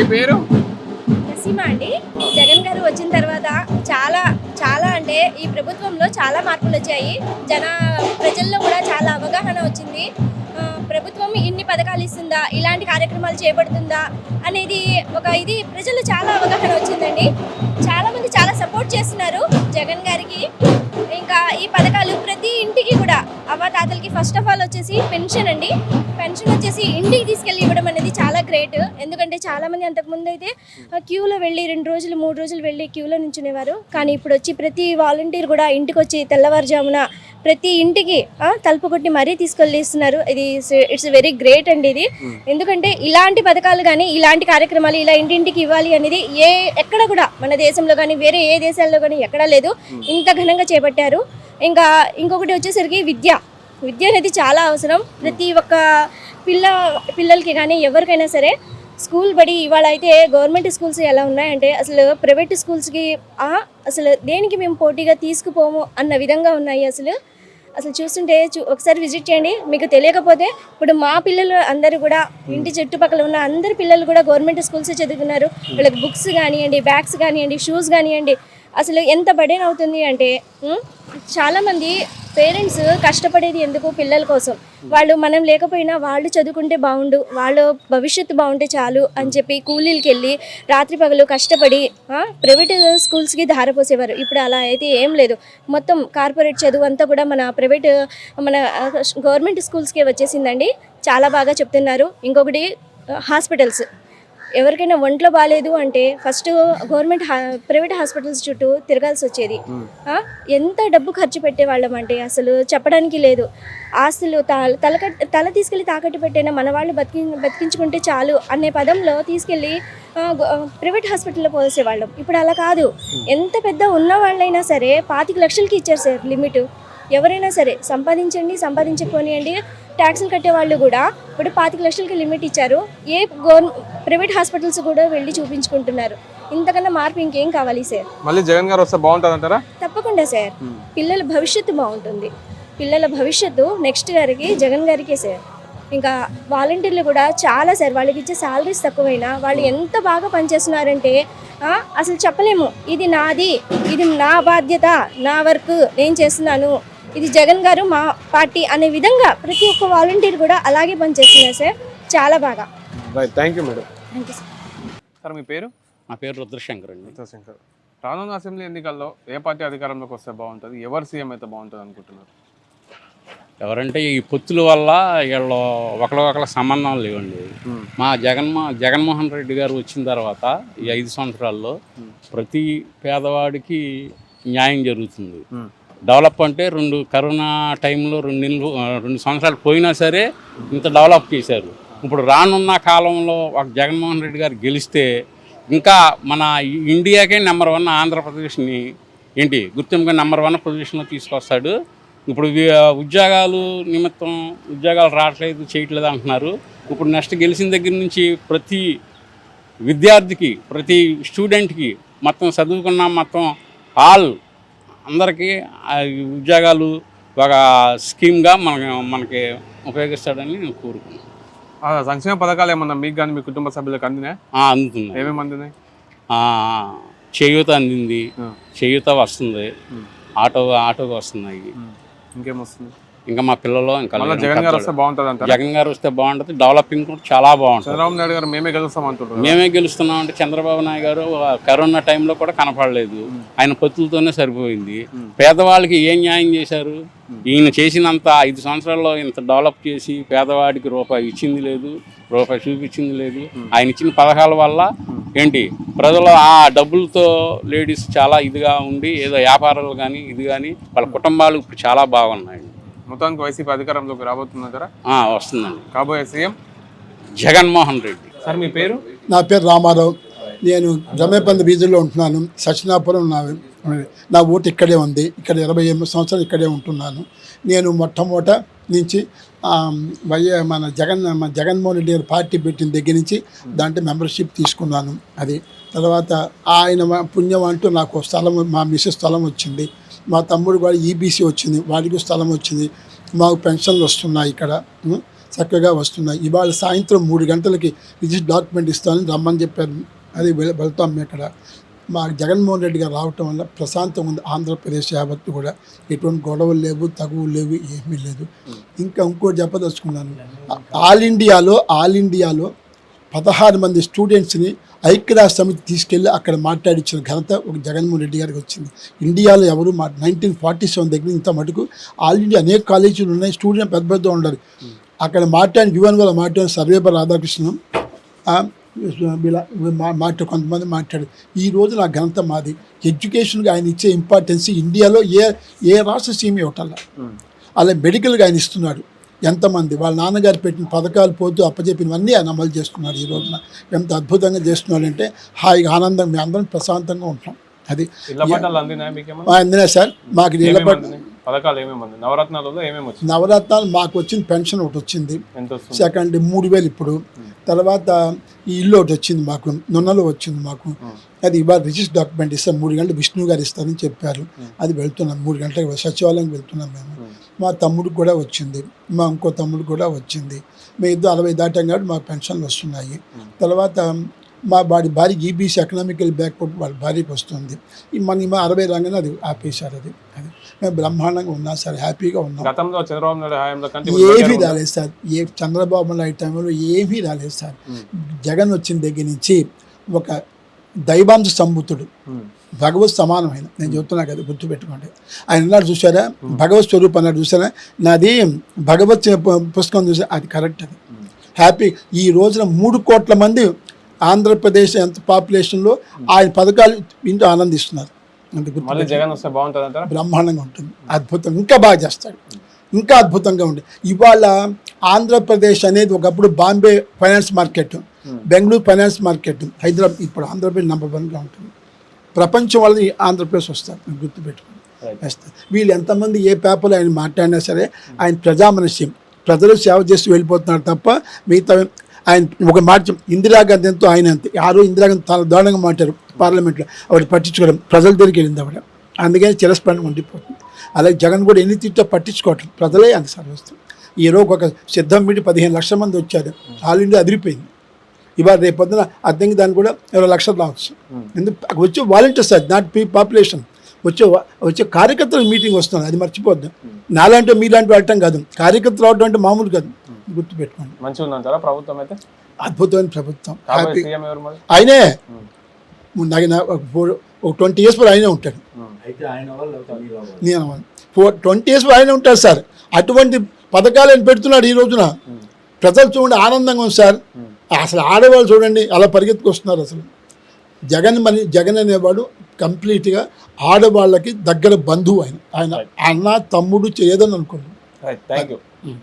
మీ పేరు? నసీమా అండి. జగన్ గారు వచ్చిన తర్వాత చాలా చాలా అంటే ఈ ప్రభుత్వంలో చాలా మార్పులు వచ్చాయి. జన ప్రజల్లో కూడా చాలా అవగాహన వచ్చింది. ప్రభుత్వం ఇన్ని పథకాలు ఇస్తుందా? ఇలాంటి కార్యక్రమాలు చేపడుతుందా? అనేది ఒక ఇది ప్రజలు చాలా అవగాహన వచ్చిందండి. చాలా మంది చాలా సపోర్ట్ చేస్తున్నారు జగన్ గారికి. ఇంకా ఈ పథకాలు ప్రతి ఇంటికి కూడా అవ్వ తాతలకి ఫస్ట్ ఆఫ్ ఆల్ వచ్చేసి పెన్షన్ అండి. పెన్షన్ వచ్చేసి ఇంటికి తీసుకెళ్ళి ఇవ్వడం గ్రేట్. ఎందుకంటే చాలా మంది అంతకుముందు అయితే క్యూలో వెళ్ళి రెండు రోజులు మూడు రోజులు వెళ్ళి క్యూలో నుంచునేవారు. కానీ ఇప్పుడు వచ్చి ప్రతి వాలంటీర్ కూడా ఇంటికి వచ్చి తెల్లవారుజామున ప్రతి ఇంటికి తలుపు కొట్టి మరీ తీసుకెళ్ళి ఇస్తున్నారు ఇది ఇట్స్ వెరీ గ్రేట్ అండి ఇది. ఎందుకంటే ఇలాంటి పథకాలు కానీ ఇలాంటి కార్యక్రమాలు ఇలా ఇంటింటికి ఇవ్వాలి అనేది ఏ ఎక్కడ కూడా మన దేశంలో కానీ వేరే ఏ దేశాల్లో కానీ ఎక్కడా లేదు. ఇంత ఘనంగా చేపట్టారు. ఇంకా ఇంకొకటి వచ్చేసరికి విద్య. విద్య అనేది చాలా అవసరం. ప్రతి ఒక్క పిల్ల పిల్లలకి కానీ ఎవరికైనా సరే స్కూల్ బడి ఇవాళ అయితే గవర్నమెంట్ స్కూల్స్ ఎలా ఉన్నాయంటే అసలు ప్రైవేట్ స్కూల్స్కి అసలు దేనికి మేము పోటీగా తీసుకుపోము అన్న విధంగా ఉన్నాయి అసలు. అసలు చూస్తుంటే చూ ఒకసారి విజిట్ చేయండి. మీకు తెలియకపోతే ఇప్పుడు మా పిల్లలు అందరూ కూడా ఇంటి చుట్టుపక్కల ఉన్న అందరి పిల్లలు కూడా గవర్నమెంట్ స్కూల్స్ చదువుతున్నారు. వీళ్ళకి బుక్స్ కానివ్వండి బ్యాగ్స్ కానివ్వండి షూస్ కానివ్వండి. అసలు ఎంత బడేన్ అవుతుంది అంటే చాలామంది పేరెంట్స్ కష్టపడేది ఎందుకు? పిల్లల కోసం. వాళ్ళు మనం లేకపోయినా వాళ్ళు చదువుకుంటే బాగుండు వాళ్ళ భవిష్యత్తు బాగుంటే చాలు అని చెప్పి కూలీలకి వెళ్ళి రాత్రి పగలు కష్టపడి ప్రైవేట్ స్కూల్స్కి ధారపోసేవారు. ఇప్పుడు అలా అయితే ఏం లేదు. మొత్తం కార్పొరేట్ చదువు అంతా కూడా మన ప్రైవేట్ మన గవర్నమెంట్ స్కూల్స్కే వచ్చేసిందండి. చాలా బాగా చెప్తున్నారు. ఇంకొకటి హాస్పిటల్స్. ఎవరికైనా ఒంట్లో బాగాలేదు అంటే ఫస్ట్ గవర్నమెంట్ ప్రైవేట్ హాస్పిటల్స్ చుట్టూ తిరగాల్సి వచ్చేది. ఆ, ఎంత డబ్బు ఖర్చు పెట్టేవాళ్ళం అంటే అసలు చెప్పడానికి లేదు. ఆస్తులు తా- తలక తల తీసుకెళ్ళి తాకట్టు పెట్టైనా మన వాళ్ళు బతికి బతికించుకుంటే చాలు అనే పదంలో తీసుకెళ్ళి ప్రైవేట్ హాస్పిటల్లో పోసేవాళ్ళం. ఇప్పుడు అలా కాదు. ఎంత పెద్ద ఉన్న వాళ్ళైనా సరే పాతిక లక్షలకి ఇచ్చారు సార్ లిమిట్. ఎవరైనా సరే సంపాదించండి సంపాదించకపోనియండి ట్యాక్సులు కట్టే వాళ్ళు కూడా ఇప్పుడు పాతిక లక్షలకి లిమిట్ ఇచ్చారు. ఏ గవర్న ప్రైవేట్ హాస్పిటల్స్ కూడా వెళ్ళి చూపించుకుంటున్నారు. ఇంతకన్నా మార్పు ఇంకేం కావాలి సార్? మళ్ళీ జగన్ గారు వస్తే బాగుంటుంది అంటారా తప్పకుండా సార్. పిల్లల భవిష్యత్తు బాగుంటుంది. పిల్లల భవిష్యత్తు నెక్స్ట్ గారికి జగన్ గారికే సార్. ఇంకా వాలంటీర్లు కూడా చాలా సార్ వాళ్ళకి ఇచ్చే శాలరీస్ తక్కువైనా వాళ్ళు ఎంత బాగా పనిచేస్తున్నారంటే అసలు చెప్పలేము. ఇది నాది ఇది నా బాధ్యత నా వర్క్ నేను చేస్తున్నాను. ఇది జగన్ గారు మా పార్టీ అనే విధంగా ప్రతి ఒక్క వాలంటీర్ కూడా అలాగే పనిచేస్తున్నారు సార్. చాలా బాగా. Right thank you madam thank you sir మీ పేరు? నా పేరు రుద్రశంకర్ అండి. శంకర్ రానున్న అసెంబ్లీ ఎన్నికల్లో ఏ పార్టీ అధికారంలోకి వస్తే బాగుంటుంది? ఎవరు సీఎం అయితే బాగుంటుంది అనుకుంటున్నారు? ఎవరంటే ఈ పొత్తుల వల్ల వీళ్ళు ఒకరి ఒకరి సంబంధం లేవండి. మా జగన్మో జగన్మోహన్ రెడ్డి గారు వచ్చిన తర్వాత ఈ ఐదు సంవత్సరాల్లో ప్రతి పేదవాడికి న్యాయం జరుగుతుంది. డెవలప్ అంటే రెండు కరోనా టైంలో రెండు నెలలు రెండు సంవత్సరాలు పోయినా సరే ఇంత డెవలప్ చేశారు. ఇప్పుడు రానున్న కాలంలో ఒక జగన్మోహన్ రెడ్డి గారు గెలిస్తే ఇంకా మన ఇండియాకే నెంబర్ వన్ ఆంధ్రప్రదేశ్ని ఏంటి గుర్తింపుగా నెంబర్ వన్ పొజిషన్లో తీసుకొస్తాడు. ఇప్పుడు ఉద్యోగాలు నిమిత్తం ఉద్యోగాలు రావట్లేదు చేయట్లేదు అంటున్నారు. ఇప్పుడు నెక్స్ట్ గెలిచిన దగ్గర నుంచి ప్రతి విద్యార్థికి ప్రతి స్టూడెంట్కి మొత్తం చదువుకున్న మొత్తం ఆల్ అందరికీ ఆ ఉద్యోగాలు ఒక స్కీమ్గా మన మనకి ఉపయోగిస్తాడని నేను కోరుకున్నాను సంక్షేమ పథకాలు ఏమన్నా మీకు కానీ మీ కుటుంబ సభ్యులకు అందినాయి? అందుతుంది ఏమేమి అందినాయి? చేయూత అందింది. చేయూత వస్తుంది. ఆటో ఆటోకి వస్తున్నాయి. ఇంకేమొస్తుంది ఇంకా మా పిల్లలు ఇంకా. జగన్ గారు వస్తే బాగుంటుంది జగన్ గారు వస్తే బాగుంటుంది డెవలపింగ్ కూడా చాలా బాగుంటుంది. చంద్రబాబు నాయుడు గారు మేమే గెలుస్తాం అంటున్నారు మేమే గెలుస్తున్నాం అంటే చంద్రబాబు నాయుడు గారు కరోనా టైంలో కూడా కనపడలేదు. ఆయన పొత్తులతోనే సరిపోయింది. పేదవాళ్ళకి ఏం న్యాయం చేశారు? ఈయన చేసినంత ఐదు సంవత్సరాల్లో ఇంత డెవలప్ చేసి పేదవాడికి రూపాయి ఇచ్చింది లేదు రూపాయి చూపించింది లేదు. ఆయన ఇచ్చిన పథకాల వల్ల ఏంటి? ప్రజలు ఆ డబ్బులతో లేడీస్ చాలా ఇదిగా ఉండి ఏదో వ్యాపారాలు కానీ ఇది కానీ వాళ్ళ కుటుంబాలు ఇప్పుడు చాలా బాగున్నాయి. మొత్తానికి వైసీపీ అధికారంలోకి ఆ, వస్తుందండి. కాబోయే సీఎం? జగన్మోహన్ రెడ్డి. సార్ మీ పేరు? నా పేరు రామారావు. నేను జమేపల్లి వీధిలో ఉంటున్నాను. సత్యనాపురం నా నా ఓటు ఇక్కడే ఉంది. ఇక్కడ ఇరవై ఎనిమిది సంవత్సరాలు ఇక్కడే ఉంటున్నాను. నేను మొట్టమొదట నుంచి ఆ, వైఎ మన జగన్ మన జగన్మోహన్ రెడ్డి గారు పార్టీ పెట్టిన దగ్గర నుంచి దాంట్లో మెంబర్షిప్ తీసుకున్నాను. అది తర్వాత ఆయన పుణ్యం అంటూ నాకు స్థలం మా మిస్సెస్ స్థలం వచ్చింది. మా తమ్ముడు కూడా ఈబీసీ వచ్చింది వాడికి స్థలం వచ్చింది. మాకు పెన్షన్లు వస్తున్నాయి ఇక్కడ. చక్కగా వస్తున్నాయి. ఇవాళ సాయంత్రం మూడు గంటలకి రిజిస్టర్ డాక్యుమెంట్ ఇస్తానని రమ్మని చెప్పారు. అది వెళ్- వెళ్తాం మేము ఇక్కడ. మా జగన్మోహన్ రెడ్డి గారు రావటం వల్ల ప్రశాంతం ఉంది ఆంధ్రప్రదేశ్ యావత్తు కూడా. ఎటువంటి గొడవలు లేవు తగువులు లేవు ఏమీ లేదు. ఇంకా ఇంకోటి చెప్పదలుచుకున్నాను. ఆల్ ఇండియాలో ఆల్ ఇండియాలో పదహారు మంది స్టూడెంట్స్ని ఐక్యరాజ్య సమితి తీసుకెళ్ళి అక్కడ మాట్లాడించిన ఘనత ఒక జగన్మోహన్ రెడ్డి గారికి వచ్చింది. ఇండియాలో ఎవరు మా నైన్టీన్ ఫార్టీ సెవెన్ దగ్గర ఇంత మటుకు ఆల్ ఇండియా అనేక కాలేజీలు ఉన్నాయి స్టూడెంట్ పెద్ద పెద్ద ఉండాలి అక్కడ మాట్లాడిన యువన్ వల్ల మాట్లాడిన సర్వేపల్లి మా- మాట కొంతమంది మాట్లాడు ఈ రోజు నా ఘనత మాది. ఎడ్యుకేషన్కి ఆయన ఇచ్చే ఇంపార్టెన్స్ ఇండియాలో ఏ ఏ రాష్ట్ర సీమ ఇవ్వటల్లా అలా మెడికల్గా ఆయన ఇస్తున్నాడు. ఎంతమంది వాళ్ళ నాన్నగారు పెట్టిన పథకాలు పోతూ అప్పచెప్పినవన్నీ ఆయన అమలు చేస్తున్నాడు ఈ రోజున. ఎంత అద్భుతంగా చేస్తున్నాడంటే హాయిగా ఆనందం మేము అందరం ప్రశాంతంగా ఉంటాం. అది అందినా సార్? మాకు నవరత్నాలు మాకు వచ్చిన పెన్షన్ ఒకటి వచ్చింది. సెకండ్ మూడు వేలు ఇప్పుడు. తర్వాత ఈ ఇల్లు ఒకటి వచ్చింది మాకు నున్నలో వచ్చింది మాకు. అది ఇవాళ రిజిస్టర్ డాక్యుమెంట్ ఇస్తాం మూడు గంటలు విష్ణు గారు ఇస్తారని చెప్పారు. అది వెళ్తున్నాం మూడు గంటలకు సచివాలయం వెళ్తున్నాం మేము. మా తమ్ముడికి కూడా వచ్చింది. మా ఇంకో తమ్ముడు కూడా వచ్చింది. మేము ఇద్దరు అరవై దాటాం కాబట్టి మా పెన్షన్లు వస్తున్నాయి. తర్వాత మా వాడి భార్యకి ఈబీసీ ఎకనామికల్ బ్యాక్వర్డ్ వాళ్ళ భార్యకి వస్తుంది. మన మా అరవై రంగానే అది ఆపేశారు అది. అది మేము బ్రహ్మాండంగా ఉన్నాం సార్ హ్యాపీగా ఉన్నాం. గతంలో చంద్రబాబు నాయుడు ఏమీ. రాలేదు సార్. ఏ చంద్రబాబు నాయుడు టైంలో ఏమీ రాలేదు సార్. జగన్ వచ్చిన దగ్గర నుంచి ఒక దైవాంశ సంబుతుడు. భగవత్ సమానమైన. నేను చెప్తున్నా కదా గుర్తుపెట్టుకోండి. ఆయన అన్నాడు చూసారా భగవత్ స్వరూపం అన్నాడు చూసారా నాది భగవత్ పుస్తకం చూసా అది కరెక్ట్ అది. హ్యాపీ. ఈ రోజున మూడు కోట్ల మంది ఆంధ్రప్రదేశ్ ఎంత పాపులేషన్లో ఆయన పథకాలు వింటూ ఆనందిస్తున్నారు. బ్రహ్మాండంగా ఉంటుంది. అద్భుతం ఇంకా బాగా చేస్తాడు. ఇంకా అద్భుతంగా ఉంది ఇవాళ ఆంధ్రప్రదేశ్ అనేది ఒకప్పుడు Bombay finance market Bengaluru finance market Hyderabad ఇప్పుడు ఆంధ్రప్రదేశ్ నెంబర్ వన్గా ఉంటుంది. ప్రపంచం వాళ్ళని ఆంధ్రప్రదేశ్ వస్తారు గుర్తుపెట్టుకోండి. వీళ్ళు ఎంతమంది ఏ పేపర్లో ఆయన మాట్లాడినా సరే ఆయన ప్రజామనస్యం ప్రజలు సేవ చేస్తూ వెళ్ళిపోతున్నారు తప్ప మిగతా ఆయన ఒక మాట ఇందిరాగాంధీ ఎంతో ఆయన అంతే. ఆ రోజు ఇందిరాగాంధీ చాలా దారుణంగా మాట్లాడు పార్లమెంట్లో. ఆవిడ పట్టించుకోవడం ప్రజల దగ్గరికి వెళ్ళింది ఆవిడ. అందుకని చిరస్మరణ ఉండిపోతుంది. అలాగే జగన్ కూడా ఎన్ని తిట్టో పట్టించుకోవటం ప్రజలే అంత సర్వస్తం ఈ రోజు ఒక సిద్ధం మీటి పదిహేను లక్షల మంది వచ్చారు. ఆల్ ఇండియా అదిరిపోయింది. ఇవాళ రేపు పొద్దున అద్దెకి దాన్ని కూడా ఇరవై లక్షలు రావచ్చు. ఎందుకు? వచ్చే వాలంటీర్స్ అది నాట్ పీ పాపులేషన్ వచ్చే వచ్చే కార్యకర్తల మీటింగ్ వస్తుంది అది మర్చిపోద్దు నాలాంటి మీలాంటి వెళ్ళటం కాదు. కార్యకర్తలు రావడం అంటే మామూలు కాదు. గుర్తుపెట్టుకోండి. మంచిగా ప్రభుత్వం అయితే? అద్భుతమైన ప్రభుత్వం. ఆయనే. నాకు ఒక ఫోర్ ఒక ట్వంటీ ఇయర్స్ వరకు ఆయనే ఉంటాడు. నేను ఫోర్ ట్వంటీ ఇయర్స్ ఆయనే ఉంటారు సార్. అటువంటి పథకాలు ఆయన పెడుతున్నాడు ఈ రోజున. ప్రజలు చూడండి ఆనందంగా ఉంది సార్. అసలు ఆడవాళ్ళు చూడండి అలా పరిగెత్తుకొస్తున్నారు అసలు. జగన్ మని జగన్ అనేవాడు కంప్లీట్గా ఆడవాళ్ళకి దగ్గర బంధువు ఆయన. ఆయన అన్న తమ్ముడు చేయదని అనుకోండి థ్యాంక్ యూ